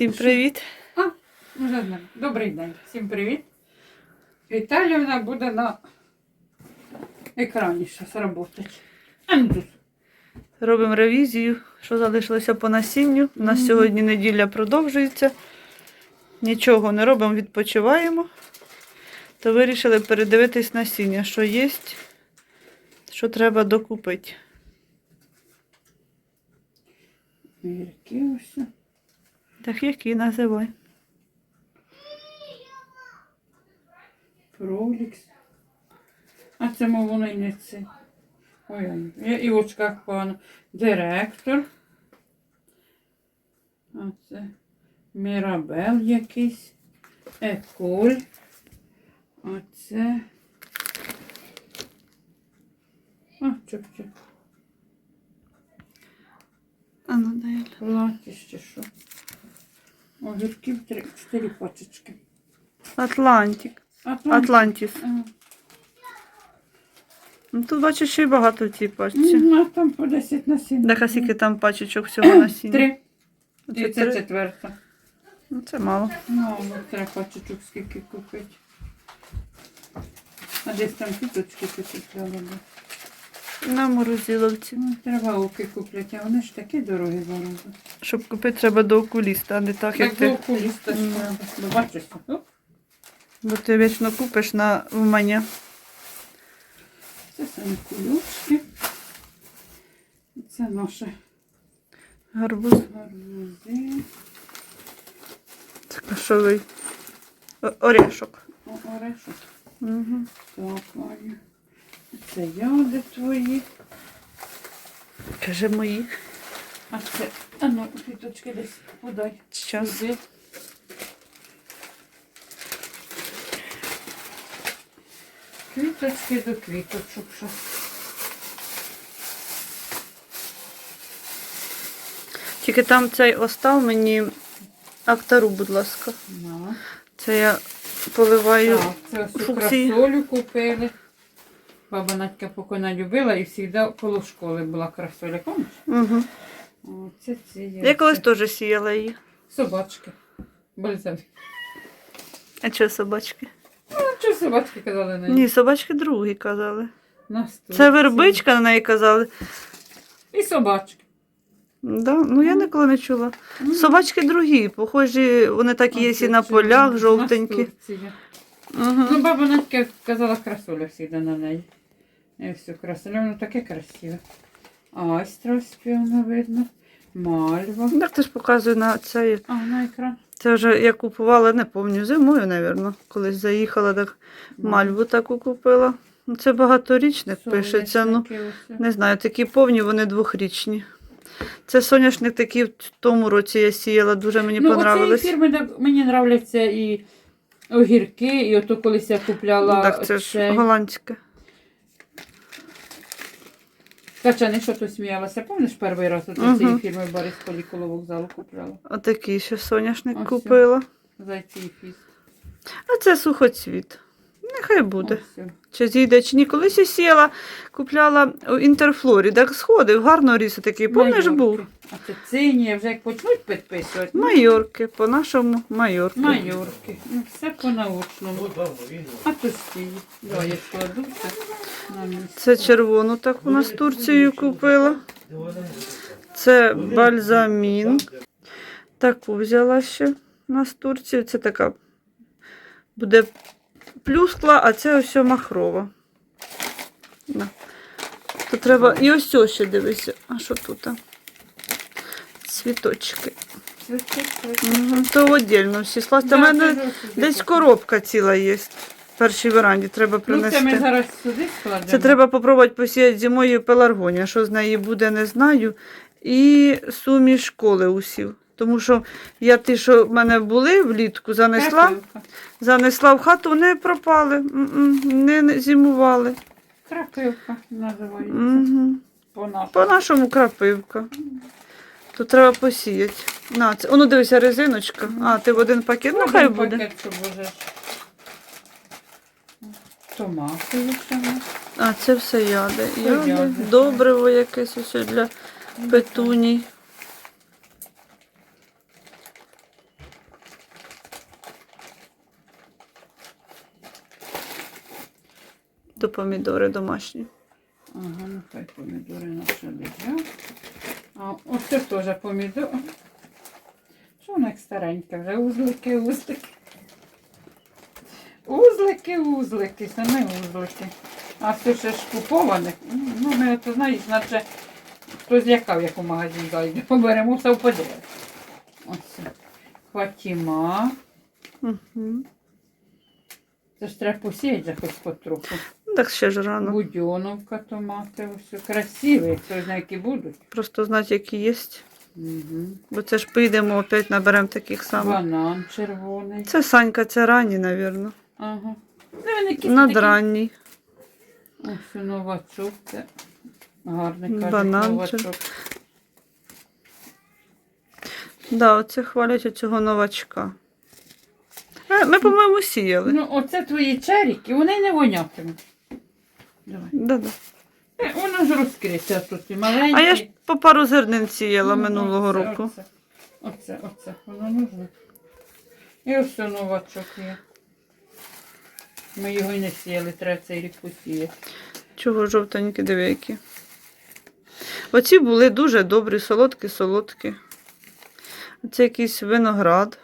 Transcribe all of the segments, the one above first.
Всім привіт. А, вже знаю. Добрий день. Всім привіт. Віталіївна буде на екрані зараз працювати. Ну. Робимо ревізію, що залишилося по насінню. У нас сьогодні неділя продовжується. Нічого не робимо, відпочиваємо. То вирішили передивитись насіння, що є, що треба докупити. Гірки ось. Так які називай. Пролікс. А це мов воно і не це. Ой, я і в очках погано. Директор. А це Мірабел якийсь. Еколь. Оце. А, чоп-чоп. А ну дай. Плаття ще що. Огірків три, чотири пачечки. Атлантик. Атлант. Атлантіс. Ага. Ну, тут бачиш, ще й багато в цій пачці. А там по 10 на 7. Так, а скільки там пачечок всього насіння? Три. Оце І це три? четверта. Ну, це мало. Ну, от треба пачечок скільки купити. А десь там квіточки купляли. би. На морозиловці. Ну, треба оки купляти, а вони ж такі дорогі зараз. Щоб купити, треба до окуліста, а не так, як ти. окуліста треба. Ну, бачиш, оп, Бо ти вічно купиш на в мене. це самі кулючки. Це наші Гарбуз. гарбузи. Це кашовий о- орешок. О, орешок. Угу. Так, Ваня. Це яди твої. Каже мої. А це, а ну, квіточки десь подай. Сюди. Квіточки до квіточок. Що. Тільки там цей остав мені актару, будь ласка. На. Це я поливаю. Так, це ось фуксії. красолю купили. Баба Надька поки не любила і завжди коло школи була красоля. Помниш? Угу. О, це ці є. Я колись теж сіяла її. Собачки. Бальзам. А що собачки? Ну, що собачки казали на Ні, собачки другі казали. На. Це вербичка на неї казали. І собачки. Да? Ну я ніколи не чула. Собачки другі, похожі, вони так є і на полях, жовтенькі. Угу. Ну, баба Надька казала красуля завжди на неї. І все красуля, воно таке красиве. Айстра співно видно. Мальва. Так ти ж показує на цей. А, на екран. Це вже я купувала, не пам'ятаю, зимою, мабуть. Колись заїхала, так мальву таку купила. Ну, Це багаторічник пишеться. Ну, не знаю, такі повні, вони двохрічні. Це соняшник такий в тому році я сіяла, дуже мені ну, понравилось. фірми мені нравляться і огірки, і ото колись я купляла Ну, так, це ж цей голландське. качани, що ти сміялася. Пам'ятаєш перший раз от Мгм. цієї фірми Борис коло вокзалу купляла. Отакий ще соняшник Ось купила. Зайці і фіст. А це сухоцвіт. Нехай буде. Ось. Чи зійде, чи ні. Колись я сіяла, купляла у інтерфлорі, так сходив, гарно ріс такий. Помниш Майорки. був? А це цині, вже як почнуть підписувати. ну, Майорки, по-нашому майорки. Майорки. Ну, все по-научному. А то стій. Я на місце. Це червону так у нас Турцію купила. Це бальзамін. Таку взяла ще у нас Турцію. Це така буде плюскла, а це ось махрова. То треба. І ось цього ще дивися. А що тут? а? Цвіточки. Угу. То віддільно всі сласти. У Да, мене ж сюди десь коробка ціла є. В першій веранді треба Ну, це ми принести. зараз сюди складемо. Це треба попробувати посіяти зимою пеларгонія. Що з неї буде, не знаю. І суміш школи усів. Тому що я ті, що в мене були влітку, занесла, занесла в хату, вони пропали, не не зимували. Крапивка називається. Угу. По-нашому. По-нашому крапивка. Тут треба посіяти. На, це, воно дивися, резиночка. А, ти в один пакет, ну хай буде. пакет, щоб уже. Томати. А, це все Яди, яди. добриво якесь ось для петуній. Помідори домашні. Ага, ну хай помідори наші лежать. А оце теж помідор. Що вона як старенька вже? Узлики, узлики. Узлики, узлики, самі узлики. А все ще ж куповане. Ну, ми то знаєш, наче хтось злякав, як у магазин зайде. Поберемо все впаде. Ось. Хватіма. Угу. Це ж треба посіяти вже хоч потроху. Ну, Так ще ж рано. Будьоновка, томати, ось красиві, хто знає, які будуть. Просто знати, які є. Угу. Бо це ж поїдемо опять наберемо таких самих. Банан червоний. Це Санька, це ранні, мабуть. Ага. Ну, Надранній. Ось новачок. Це гарний кажуть, Банан новачок. Да, оце хвалять оцього новачка. Е, Ми, по-моєму, сіяли. Ну, оце твої черіки, вони не вонятимуть. Давай. Да-да. Е, Воно ж розкриться тут і маленькі. А я ж по пару зернин сіяла Ну, минулого оце, року. Оце, оце, оце, воно нужно. І ось новачок є. Ми його й не сіяли, треба цей рік посіяти. Чого жовтенькі, диви які. Оці були дуже добрі, солодкі, солодкі. Це якийсь виноград.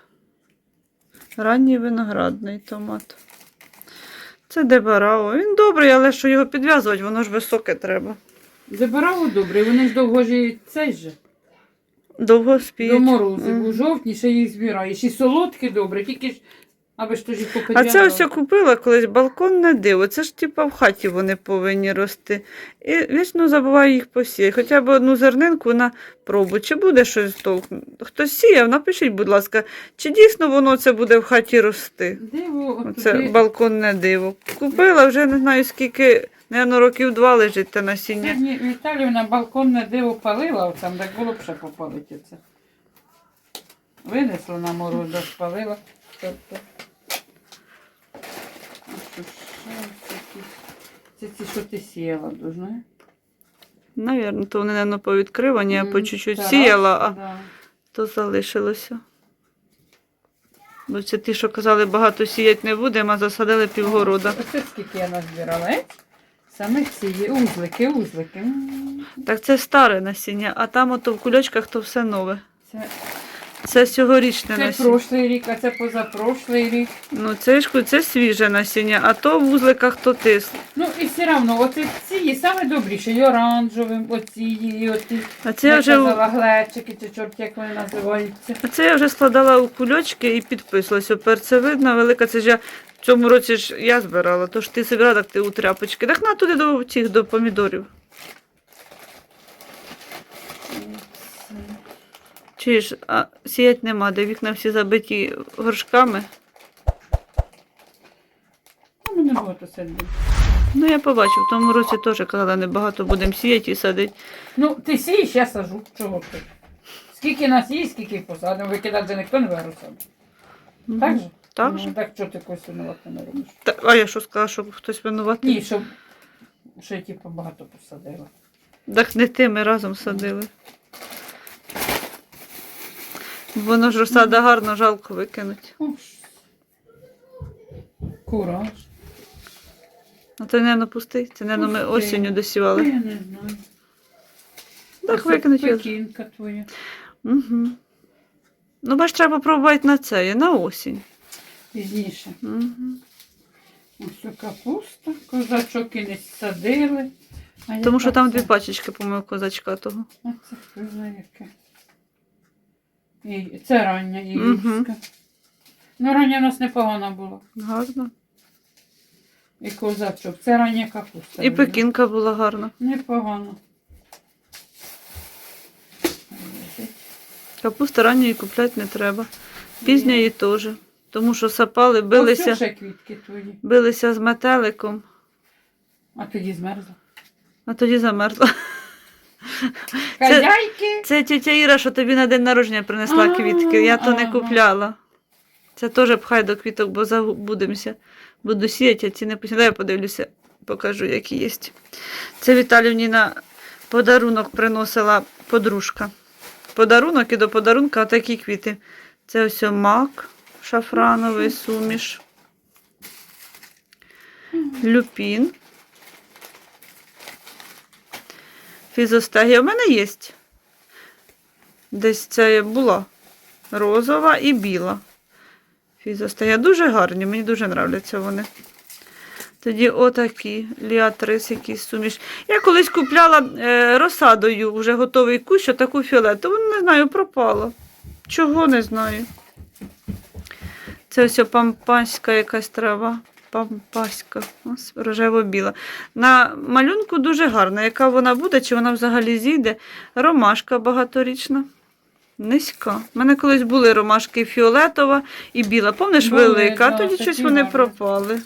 Ранній виноградний томат. Це дебарао. Він добрий, але що його підв'язувати, воно ж високе треба. Дебараво добре, вони ж довго ж цей же. Довго спіють. До морозу. У жовтні ще їх збираєш. І солодкі добре, тільки ж, аби ж то ж їх А це ось я купила колись балконне диво. Це ж типа в хаті вони повинні рости. І вічно забуваю їх посіяти. Хоча б одну зернинку на пробу. Чи буде щось толку? Хтось сіяв, напишіть, будь ласка, чи дійсно воно це буде в хаті рости? Диво, Це туди- балконне диво. Купила вже не знаю скільки, напевно, років два лежить те насіння. Сьогодні Віталіївна балконне диво палила, там, так було б ще попалити це. Винесла на мороз, спалила. Тобто. А що ще ось такі? Це ці, що ти сіяла, дуже. Навірно, то вони, напевно, повідкривані, я по чуть-чуть сіяла, а да. то залишилося. Бо це ті, що казали, багато сіяти не будемо, а засадили півгорода. Оце скільки я назбирала. е? Саме ці узлики, узлики. Так це старе насіння, а там ото в кульочках то все нове. Це, Це цьогорічне це насіння. прошлий рік, а це позапрошлий рік. Ну, це ж це свіже насіння, а то в вузликах то тис. Ну і все одно, оце ці є саме добріші, і оранжевим, оці, і оці. А це я вже, у- казала, глечики, чи чорт, як вони називаються. а це я вже складала у кульочки і підписувалася. Перцевидна, велика, це ж я в цьому році ж я збирала, то ж ти збирала, так ти у тряпочки. Так на туди до цих до помідорів. Чуєш, а сіять нема, де вікна всі забиті горшками. Ну, мене багато садів. Ну, я побачив, в тому році теж казала, небагато будемо сіяти і садити. Ну, ти сієш, я сажу. Чого ти? Скільки нас є, скільки посадимо, викидати вже ніхто не виросить. Так же? Так ну, же. Так що ти когось винувати не робиш? Та, а я що сказала, що хтось винуватий? Ні, щоб що я типу багато посадила. Так не ти, ми разом садили. Воно ж розсада гарно, жалко викинуть. Кураж. А то, мабуть, пустий. Це, мабуть, ми Пустий. осінню Я не знаю. Так викинуть його. Пекінка твоя. Угу. Ну, бач, треба пробувати на це, на осінь. Пізніше. Угу. Ось капуста, козачок і не садили. А Тому що там це? дві пачечки, по-моєму, козачка того. А це хто знає яке. Це рання Мгм. ігрушка. Ну, рання у нас непогана була. Гарно. І козачок. Це рання капуста. І була. пекінка була гарна. Непогано. Капуста ранньої купляти не треба. Пізньої теж. Тому що сапали, Билися. квітки твої. билися з метеликом, А тоді змерзла. а тоді замерзла. Хазяйки! Це тетя Іра, що тобі на день народження принесла квітки. Я то не купляла. Це теж пхай до квіток, бо забудемося. Буду сіяти, а ці не посідаю, я подивлюся, покажу, які є. Це Віталівні на подарунок приносила подружка. Подарунок і до подарунка такі квіти. Це ось мак шафрановий суміш. Люпін. Фізостегія. У мене є. Десь це була розова і біла. Фізостегія. Дуже гарні, мені дуже нравляться вони. Тоді отакі ліатрис, якийсь суміш. Я колись купляла е, розсадою вже готовий кущ, таку фіолетову, не знаю, пропала. Чого не знаю. Це ось пампаська якась трава. Пампаська, ось рожево-біла. На малюнку дуже гарна. Яка вона буде, чи вона взагалі зійде? Ромашка багаторічна. Низька. У мене колись були ромашки фіолетова і біла. Помниш, Були, велика, да, тоді щось вони гарні. пропали.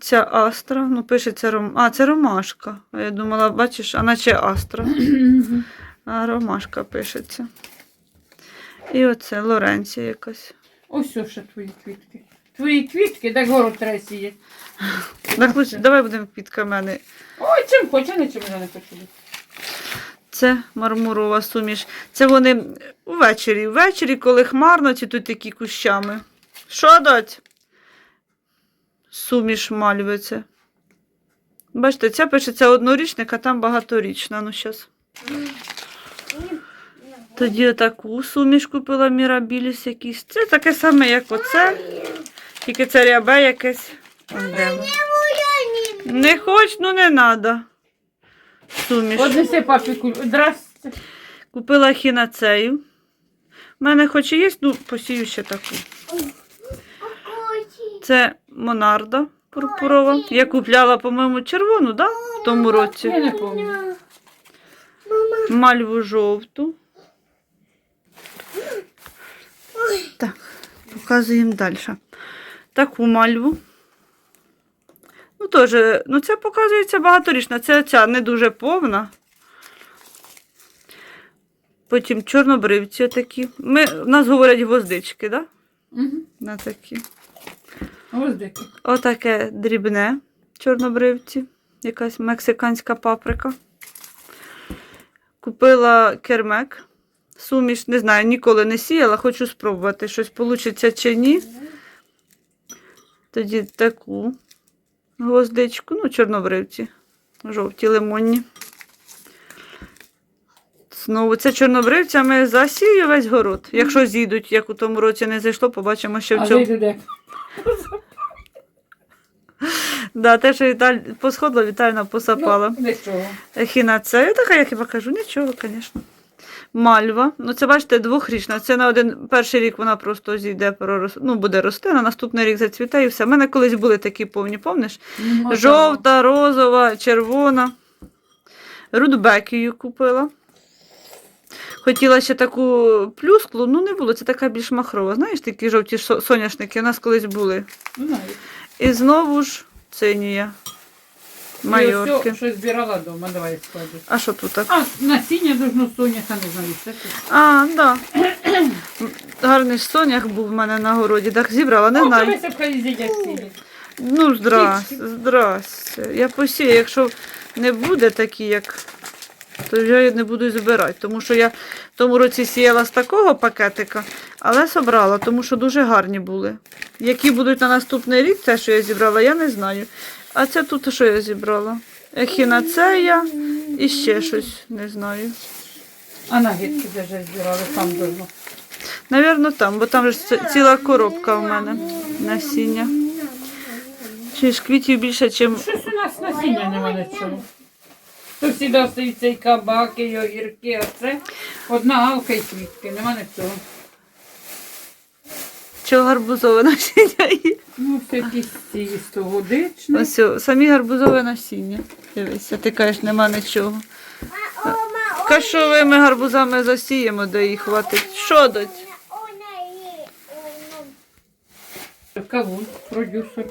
Ця астра, ну пишеться ром... А, це ромашка. Я думала, бачиш, а наче астра. А ромашка пишеться. І оце Лоренція якась. Ось ще твої квітки. Твої квітки, так город треба сіяти. Так, лучше, давай будемо квітками. Ой, чим хоче, нічим я не хочу. Це мармурова суміш. Це вони ввечері. Ввечері, коли хмарно, ці тут такі кущами. Що дать? Суміш це. Бачите, ця пишеться однорічник, а там багаторічна. Ну, щас. Тоді отаку суміш купила Мірабіліс якийсь. Це таке саме, як оце. Тільки це рябе якесь. Воно. Не хоч, ну не треба. Суміш. Однеси папі куль. Здрасте. Купила хінацею. У мене хоч і є, ну посію ще таку. Це Монарда пурпурова. Я купляла, по-моєму, червону, да? В тому році. Я не пам'ятаю. Мальву жовту. Так, показуємо далі. Таку мальву. Ну, теж, ну це показується багаторічна. Це ця не дуже повна. Потім чорнобривці такі. Ми, в нас говорять гвоздички, да? Угу. На такі. Деякі. Отаке дрібне чорнобривці, якась мексиканська паприка. Купила кермек. Суміш, не знаю, ніколи не сіяла, хочу спробувати, щось вийде чи ні. Тоді таку гвоздичку, ну, чорнобривці, жовті лимонні. Знову це чорнобривцями засію весь город. Якщо зійдуть, як у тому році не зайшло, побачимо, що в цьому. де? Да, те, що Віталь... посходила, Віталіна посапала. Ну, нічого. Ехінацея, така, я хіба кажу, нічого, звісно. Мальва. Ну, це, бачите, двохрічна. Це на один перший рік вона просто зійде, пророс... ну, буде рости, на наступний рік зацвіте і все. У мене колись були такі повні, помниш? Ну, Жовта, розова, червона. Рудбекію купила. Хотіла ще таку плюсклу, ну не було, це така більш махрова. Знаєш, такі жовті соняшники у нас колись були. Знаю. І знову ж цинія. Майорки. Ось що збирала вдома, давай складу. А що тут? так? А, насіння должно соняха, не знаю, це тут. А, да. Гарний ж сонях був в мене на городі, так зібрала, не О, знаю. дивися, хай з'їдять. Ну, здрасте, здрасте. Я посію, якщо не буде такі, як. То я її не буду збирати, тому що я в тому році сіяла з такого пакетика, але собрала, тому що дуже гарні були. Які будуть на наступний рік, це, що я зібрала, я не знаю. А це тут що я зібрала? Ехінацея і ще щось, не знаю. А нагідки даже збирали, там должно. Навірно, там, бо там же ж ціла коробка в мене насіння. Чи ж квітів більше, ніж. Щось у нас насіння нема нічого. То завжди остаються і кабаки, і огірки, а це одна галка і квітки, нема нічого. Чи гарбузове насіння є? Ну, все якісь ці стогодичні. Ось о, самі гарбузове насіння. Дивися, ти кажеш, нема нічого. Кашовими гарбузами засіємо, де їх хватить. Що дать? Кавун, продюсер.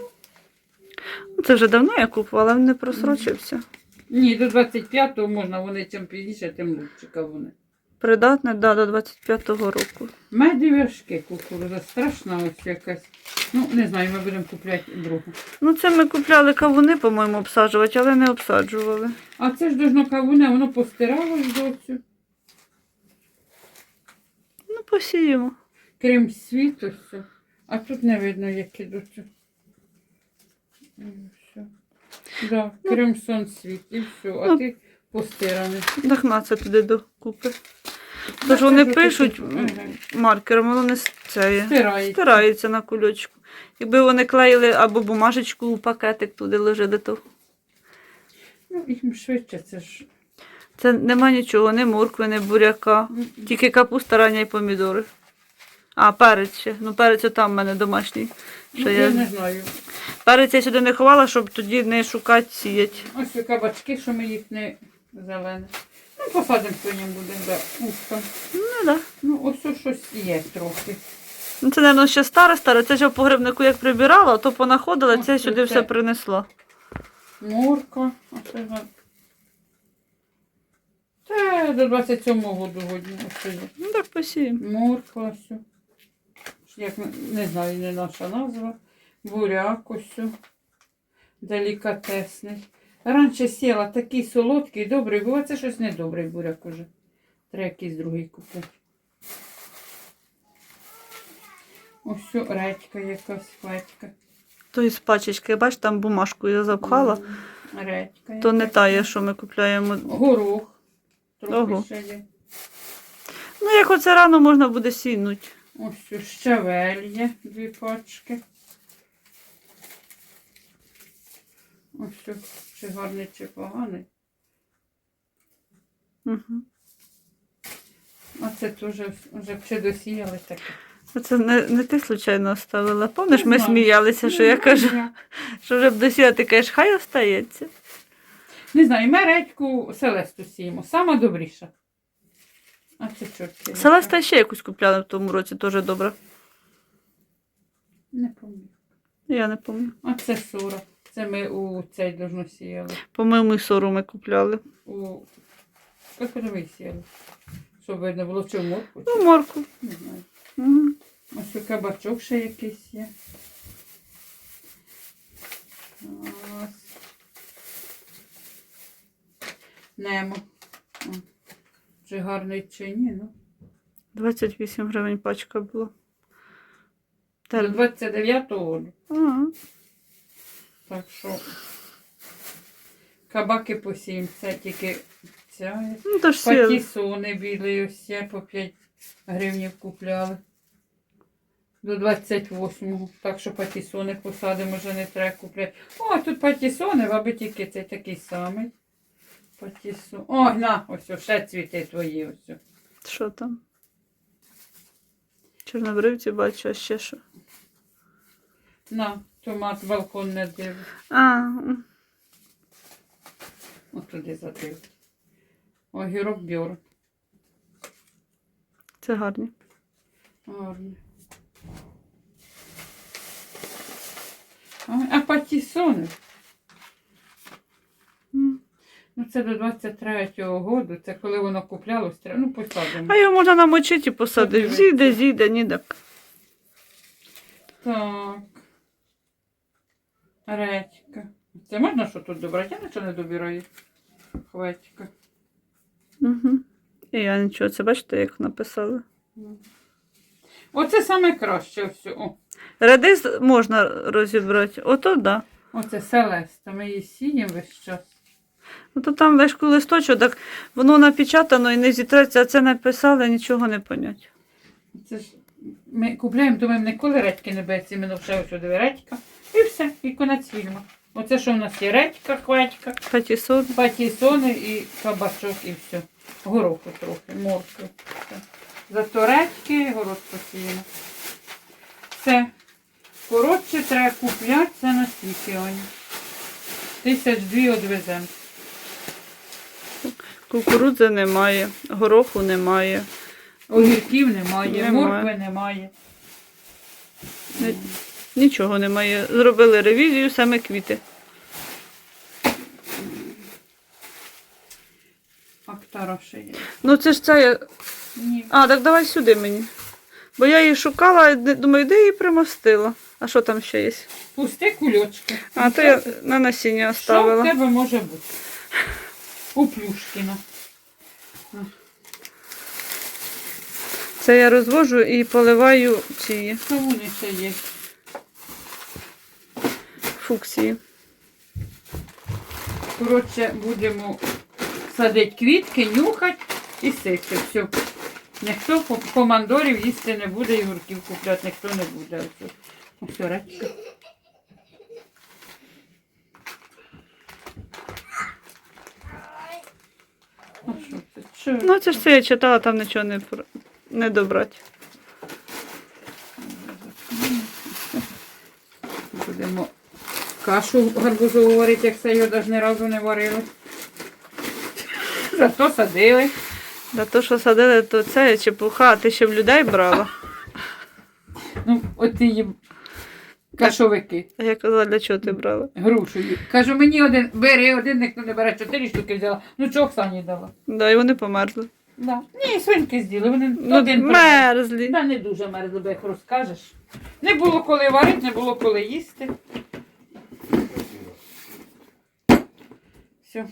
Це вже давно я купувала, він не просрочився. Ні, до 25-го можна, вони чим пізніше, тим лучше кавуни. Придатне, да, до 25-го року. Меді вершки кукуруза, страшна ось якась. Ну, не знаю, ми будемо купляти другу. Ну, це ми купляли кавуни, по-моєму, обсаджувати, але не обсаджували. А це ж должно кавуни, воно постиралось доцю. Ну, посіємо. Крем світу все. А тут не видно, які доцю. Все. Да, крем сон світ і все. А Ну. ти постиране. Так це туди докупи. Тож вони пишуть маркером, воно не це. Стирається. Стирається на кульочку. Якби вони клеїли або бумажечку у пакетик туди лежить, то Ну, їм швидше це ж. це нема нічого, ні моркви, ні буряка. Тільки капуста рання і помідори. А, перець ще. Ну, перець там в мене домашній. Ну, я я... не знаю. Перець я сюди не ховала, щоб тоді не шукати, сіяти. Ось кабачки, що ми їх не зелені. Ну, посадимо сьогодні буде, да. Ufka. Ну, да. Ну, ось ось щось є трохи. Ну, це, мабуть, ще старе старе. Це ж я в погребнику як прибирала, то понаходила, Ось це тут сюди це. все принесла. Морква. Ось це за... Та до 27-го году годні. Ось це є. Ну так посіємо. Морква ось. Як не- не знаю, не наша назва. Буряк ось. Делікатесний. Раніше сіла такий солодкий, добрий, бо це щось недобрий буряк уже. Треба якийсь другий купити. Ось редька якась фетька. То із пачечки, бач, там бумажку я запхала, Редька. то не та є, що ми купляємо. Горох. Трохи Ого. ще є. Ну, як оце рано можна буде сінути. Ось щавель є, дві пачки. Ось о, чи гарний, чи поганий. Угу. А це теж вже чи досіяли таке. Це не, не ти случайно оставила. Помниш, ми сміялися, що я кажу, що вже б досіяти, ти кажеш, хай остається. Не знаю, ми редьку Селесту сіємо. Сама добріша. А це чорт. Селеста ще якусь купляли в тому році, теж добре. Не пам'ятаю. Я не пам'ятаю. А це сора. Це ми у цей должно сіяли. По-моєму, сору ми купляли. У... Як ми сіяли? Щоб видно було, чи в морку, чи Ну, морку. не знаю. Угу. Ось у кабачок ще якийсь є. Ось. Немо. О, Чи гарний, чи ні, ну. 28 гривень пачка була. До Термін. 29-го року. Ага. Так що кабаки по 7, це тільки ця. Ну, то ж сіяли. Патісони білі ось є, по 5 гривнів купляли. До 28-го. Так що патісони посадимо, вже не треба купляти. О, тут патісони, аби тільки цей такий самий. Патісон. Ой, на, ось о, ще цвіти твої ось. Що там? Чорнобривці бачу, а ще що. На, томат балкон не див. А, От туди задив. Огірок бьор. це гарні. Гарно. А, а патісони? М. Ну, це до 23-го году, це коли воно куплялось, треба, ну, посадимо. А його можна намочити і посадити. Зійде, зійде, ні так. Так. Редька. Це можна що тут добрати? Я нічого не добираю. Хватька. Угу. І я нічого, це бачите, як написали. Оце саме краще все. О, Редис можна розібрати. Ото да. оце селеста. Ми її сіємо весь час. Ото там лишку листочок, так воно напечатано і не зітреться, а це написали, нічого не понять. Це ж ми купляємо, думаємо, ніколи редьки не береться, іменно все ось сюди редька. І все, і конець фільму. Оце що в нас є редька, хватька, Патісон. патісони і кабачок, і все. Гороху трохи, моркви. Зато редьки, город посіяно. Все. Коротше, треба купляти це на Аня. Тисяч дві одвеземо. Кукурудзи немає, гороху немає. Огірків немає, Немає. моркви немає. Не- Нічого немає. Зробили ревізію, саме квіти. Актара ще є. Ну це ж це. я- Ні. А, так давай сюди мені. Бо я її шукала, думаю, де її примостила. А що там ще є? Пусти кульочки. А, то я на насіння Що в тебе може бути? У Плюшкіна. Це я розвожу і поливаю ці Що вони ще є? Фуксії. Коротше, будемо садить квітки, нюхать і сити. Все. Ніхто по- помандорів їсти не буде і гурків купляти, ніхто не буде. Ось, ось речка. Ну, це? Ну, це ж це я читала, там нічого не, не добрати. Будемо кашу гарбузову варити, як це його навіть ні разу не варили. Зато садили. За те, що садили, то це чепуха, ти ще в людей брала. Ну, от її кашовики. А я казала, для чого ти брала? Грушею. Кажу, мені один бери, один ніхто не бере, чотири штуки взяла. Ну чого Оксані дала? Да, і вони померзли. Да. Ні, свинки з'їли. Вони Ну, один мерзлі. Да, не дуже мерзли, бо як розкажеш. Не було коли варити, не було коли їсти. Все.